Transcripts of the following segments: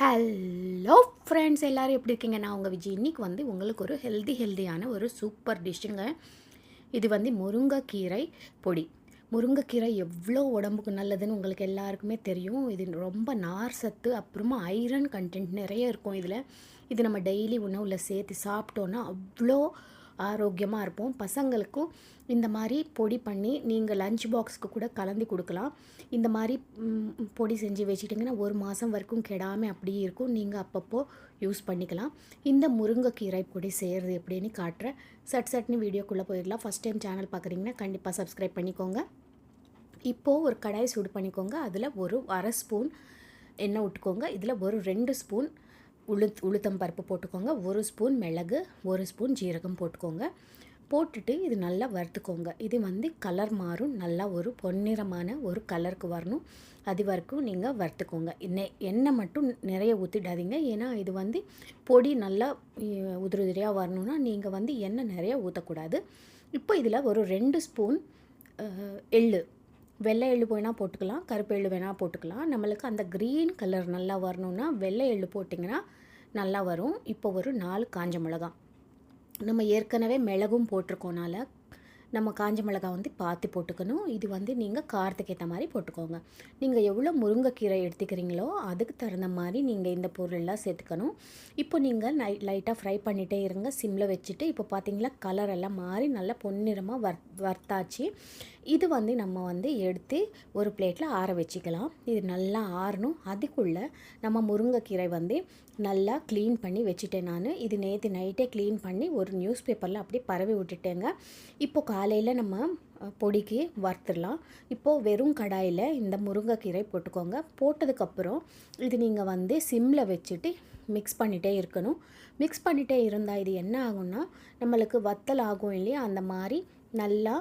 Hello friends எல்லோரும் எப்படி இருக்கீங்க? நான் உங்கள் விஜய். இன்றைக்கி வந்து உங்களுக்கு ஒரு ஹெல்தி ஹெல்தியான ஒரு சூப்பர் டிஷ்ஷுங்க இது வந்து முருங்கைக்கீரை பொடி. முருங்கைக்கீரை எவ்வளோ உடம்புக்கு நல்லதுன்னு உங்களுக்கு எல்லாருக்குமே தெரியும். இது ரொம்ப நார் சத்து அப்புறமா ஐரன் கண்டென்ட் நிறைய இருக்கும் இதில். இது நம்ம டெய்லி உணவில் சேர்த்து சாப்பிட்டோன்னா அவ்வளோ ஆரோக்கியமாக இருப்போம். பசங்களுக்கும் இந்த மாதிரி பொடி பண்ணி நீங்கள் லஞ்ச் பாக்ஸ்க்கு கூட கலந்து கொடுக்கலாம். இந்த மாதிரி பொடி செஞ்சு வச்சுட்டிங்கன்னா ஒரு மாதம் வரைக்கும் கெடாமல் அப்படியே இருக்கும். நீங்கள் அப்பப்போ யூஸ் பண்ணிக்கலாம். இந்த முருங்கைக்கீரை பொடி செய்கிறது எப்படின்னு காட்டுறேன். சட் சட்னு வீடியோக்குள்ளே போயிடலாம். ஃபஸ்ட் டைம் சேனல் பார்க்குறீங்கன்னா கண்டிப்பாக சப்ஸ்கிரைப் பண்ணிக்கோங்க. இப்போது ஒரு கடாய் சூடு பண்ணிக்கோங்க. அதில் ஒரு அரை ஸ்பூன் எண்ணெய் விட்டுக்கோங்க இதில் ஒரு ரெண்டு ஸ்பூன் உளுத் உளுத்தம் பருப்பு போட்டுக்கோங்க. ஒரு ஸ்பூன் மிளகு ஒரு ஸ்பூன் ஜீரகம் போட்டுக்கோங்க. போட்டுட்டு இது நல்லா வறுத்துக்கோங்க. இது வந்து கலர் மாறும். நல்லா ஒரு பொன்னிறமான ஒரு கலருக்கு வரணும். அது வரைக்கும் நீங்கள் வறுத்துக்கோங்க. எண்ணெய் எண்ணெய் மட்டும் நிறைய ஊற்றிடாதீங்க ஏன்னா இது வந்து பொடி நல்லா உதிரி உதிரியாக வரணும்னா நீங்கள் வந்து எண்ணெய் நிறைய ஊற்றக்கூடாது இப்போ இதில் ஒரு ரெண்டு ஸ்பூன் எள்ளு. வெள்ளை எள்ளு வேணால் போட்டுக்கலாம். கருப்பு எள்ளு வேணால் போட்டுக்கலாம். நம்மளுக்கு அந்த க்ரீன் கலர் நல்லா வரணும்னா வெள்ளை எள்ளு போட்டிங்கன்னா நல்லா வரும். இப்போ ஒரு நாலு காஞ்ச மிளகாய் நம்ம ஏற்கனவே மிளகும் போட்டிருக்கோனால நம்ம காஞ்ச மிளகாய் வந்து பார்த்து போட்டுக்கணும். இது வந்து நீங்கள் காரத்துக்கு ஏற்ற மாதிரி போட்டுக்கோங்க. நீங்கள் எவ்வளோ முருங்கைக்கீரை எடுத்துக்கிறீங்களோ அதுக்கு தகுந்த மாதிரி நீங்கள் இந்த பொருளெல்லாம் சேர்த்துக்கணும். இப்போ நீங்கள் நை லைட்டாக ஃப்ரை பண்ணிகிட்டே இருங்க. சிம்மில் வச்சுட்டு இப்போ பார்த்தீங்களா கலர் எல்லாம் மாறி நல்லா பொன்னிறமாக வர் வர்த்தாச்சு இது வந்து நம்ம வந்து எடுத்து ஒரு பிளேட்டில் ஆற வச்சுக்கலாம். இது நல்லா ஆறணும். அதுக்குள்ளே நம்ம முருங்கைக்கீரை வந்து நல்லா க்ளீன் பண்ணி வச்சுட்டேன் நான். இது நேற்று நைட்டே க்ளீன் பண்ணி ஒரு நியூஸ் பேப்பரில் அப்படியே பரவி விட்டுட்டேங்க. இப்போது காலையில் நம்ம பொடிக்கு வறுத்துடலாம். இப்போது வெறும் கடாயில் இந்த முருங்கைக்கீரை போட்டுக்கோங்க. போட்டதுக்கப்புறம் இது நீங்கள் வந்து சிம்மில் வச்சுட்டு மிக்ஸ் பண்ணிகிட்டே இருக்கணும். மிக்ஸ் பண்ணிகிட்டே இருந்தால் இது என்ன ஆகும்னா நம்மளுக்கு வத்தல் ஆகும் இல்லையா? அந்த மாதிரி நல்லா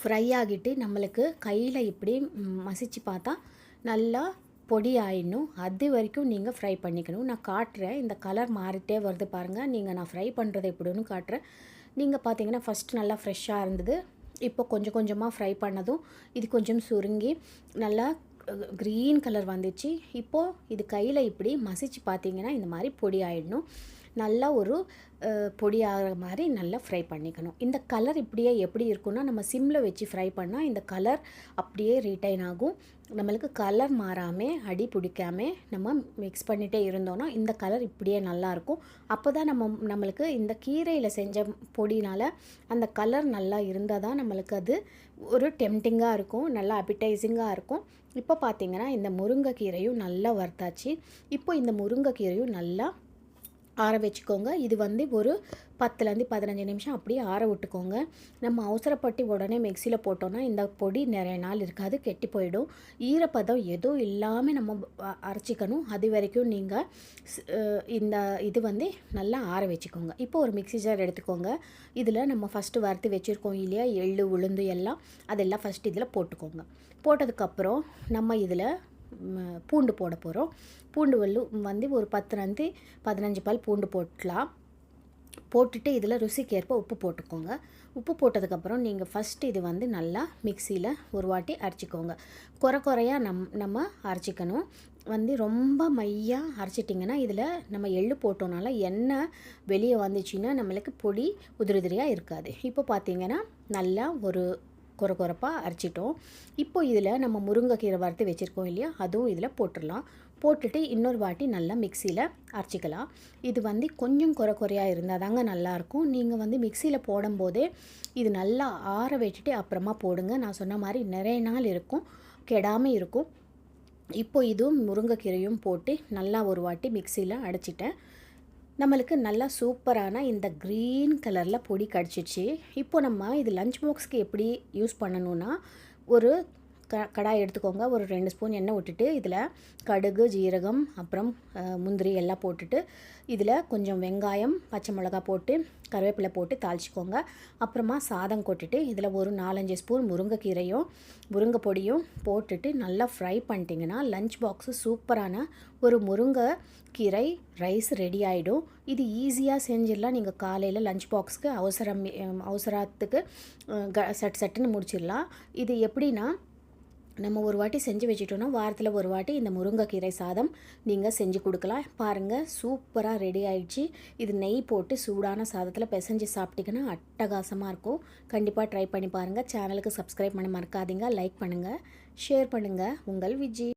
ஃப்ரை ஆகிட்டு நம்மளுக்கு கையில் இப்படி மசித்து மசிச்சு பார்த்தா நல்லா பொடி ஆயிடணும் அது வரைக்கும் நீங்கள் ஃப்ரை பண்ணிக்கணும். நான் காட்டுறேன். இந்த கலர் மாறிட்டே வருது பாருங்கள் நீங்கள் நான் ஃப்ரை பண்ணுறது எப்படின்னு காட்டுறேன். நீங்கள் பார்த்தீங்கன்னா ஃபஸ்ட்டு நல்லா ஃப்ரெஷ்ஷாக இருந்தது. இப்போ கொஞ்சம் கொஞ்சமாக ஃப்ரை பண்ணதும் இது கொஞ்சம் சுருங்கி நல்லா க்ரீன் கலர் வந்துச்சு. இப்போது இது கையில் இப்படி மசிச்சு பார்த்தீங்கன்னா இந்த மாதிரி பொடி ஆயிடணும் நல்லா ஒரு பொடியாகிற பொடி ஆகிற மாதிரி நல்லா ஃப்ரை பண்ணிக்கணும். இந்த கலர் இப்படியே எப்படி இருக்கும்னா நம்ம சிம்மில் வச்சு ஃப்ரை பண்ணால் இந்த கலர் அப்படியே ரீட்டைன் ஆகும். நம்மளுக்கு கலர் மாறாமல் அடி பிடிக்காம நம்ம மிக்ஸ் பண்ணிகிட்டே இருந்தோன்னா இந்த கலர் இப்படியே நல்லாயிருக்கும் அப்போ தான் நம்ம நம்மளுக்கு இந்த கீரையில் செஞ்ச பொடினால் அந்த கலர் நல்லா இருந்தால் தான் நம்மளுக்கு அது ஒரு டெம்டிங்காக இருக்கும் நல்லா அப்பிடைசிங்காக இருக்கும். இப்போ பார்த்திங்கன்னா இந்த முருங்கைக்கீரையும் நல்லா வறுத்தாச்சு. இப்போ இந்த முருங்கைக்கீரையும் நல்லா ஆற வச்சுக்கோங்க. இது வந்து ஒரு பத்துலேருந்து பதினஞ்சு நிமிஷம் அப்படியே ஆற விட்டுக்கோங்க. நம்ம அவசரப்பட்டு உடனே மிக்சியில் போட்டோன்னா இந்த பொடி நிறைய நாள் இருக்காது கெட்டி போயிடும். ஈரப்பதம் எதுவும் இல்லாமல் நம்ம அரைச்சிக்கணும். அது வரைக்கும் நீங்கள் இந்த இது வந்து நல்லா ஆற வச்சுக்கோங்க. இப்போ ஒரு மிக்ஸி ஜார் எடுத்துக்கோங்க. இதில் நம்ம ஃபஸ்ட்டு வறுத்து வச்சுருக்கோம் இல்லையா? எள்ளு உளுந்து எல்லாம் அதெல்லாம் ஃபஸ்ட்டு இதில் போட்டுக்கோங்க. போட்டதுக்கப்புறம் நம்ம இதில் பூண்டு போட போகிறோம் பூண்டு வல்லு வந்து ஒரு பத்துலேருந்து பதினஞ்சு பால் பூண்டு போட்டலாம் போட்டுட்டு இதில் ருசிக்கேற்ப உப்பு போட்டுக்கோங்க. உப்பு போட்டதுக்கப்புறம் நீங்கள் ஃபஸ்ட்டு இது வந்து நல்லா மிக்சியில் ஒரு வாட்டி அரைச்சிக்கோங்க. குறை குறையாக நம் நம்ம அரைச்சிக்கணும். வந்து ரொம்ப மையாக அரைச்சிட்டிங்கன்னா இதில் நம்ம எள்ளு போட்டோனால எண்ணெய் வெளியே வந்துச்சுன்னா நம்மளுக்கு பொடி உதிரி உதிரியாக இருக்காது. இப்போ பார்த்தீங்கன்னா நல்லா ஒரு குறை குறைப்பாக அரைச்சிட்டோம். இப்போ இதில் நம்ம முருங்கைக்கீரை வறுத்து வச்சுருக்கோம் இல்லையா? அதுவும் இதில் போட்டுடலாம். போட்டுட்டு இன்னொரு வாட்டி நல்லா மிக்சியில் அரைச்சிக்கலாம். இது வந்து கொஞ்சம் குறை குறையாக இருந்தால் தாங்க நல்லாயிருக்கும். நீங்கள் வந்து மிக்சியில் போடும்போதே இது நல்லா ஆற வச்சுட்டு அப்புறமா போடுங்க. நான் சொன்ன மாதிரி நிறைய நாள் இருக்கும். கெடாமல் இருக்கும். இப்போ இதுவும் முருங்கைக்கீரையும் போட்டு நல்லா ஒரு வாட்டி மிக்சியில் அடைச்சிட்டேன் நம்மளுக்கு நல்லா சூப்பரான இந்த க்ரீன் கலரில் பொடி கிடச்சிச்சு. இப்போ நம்ம இது லஞ்ச் பாக்ஸ்க்கு எப்படி யூஸ் பண்ணணும்னா ஒரு கடாய் எடுத்துக்கோங்க. ஒரு ரெண்டு ஸ்பூன் எண்ணெய் விட்டுட்டு இதில் கடுகு ஜீரகம் அப்புறம் முந்திரி எல்லாம் போட்டுட்டு இதில் கொஞ்சம் வெங்காயம் பச்சை மிளகா போட்டு கருவேப்பிலை போட்டு தாளிச்சிக்கோங்க. அப்புறமா சாதம் கொட்டிட்டு இதில் ஒரு நாலஞ்சு ஸ்பூன் முருங்கைக்கீரையும் முருங்கை பொடியும் போட்டுட்டு நல்லா ஃப்ரை பண்ணிட்டீங்கன்னா லஞ்ச் பாக்ஸு சூப்பரான ஒரு முருங்கை கீரை ரைஸ் ரெடி ஆகிடும் இது ஈஸியாக செஞ்சிடலாம். நீங்கள் காலையில் லஞ்ச் பாக்ஸுக்கு அவசரம் அவசரத்துக்கு க சட் சட்டுன்னு முடிச்சிடலாம். இது எப்படின்னா நம்ம ஒரு வாட்டி செஞ்சு வச்சுட்டோன்னா வாரத்தில் ஒரு வாட்டி இந்த முருங்கைக்கீரை சாதம் நீங்கள் செஞ்சு கொடுக்கலாம். பாருங்கள் சூப்பராக ரெடி ஆயிடுச்சு. இது நெய் போட்டு சூடான சாதத்தில் பிசைஞ்சு சாப்பிட்டிங்கன்னா அட்டகாசமாக இருக்கும். கண்டிப்பாக ட்ரை பண்ணி பாருங்கள் சேனலுக்கு சப்ஸ்கிரைப் பண்ண மறக்காதீங்க. லைக் பண்ணுங்கள் ஷேர் பண்ணுங்கள் உங்கள் விஜி.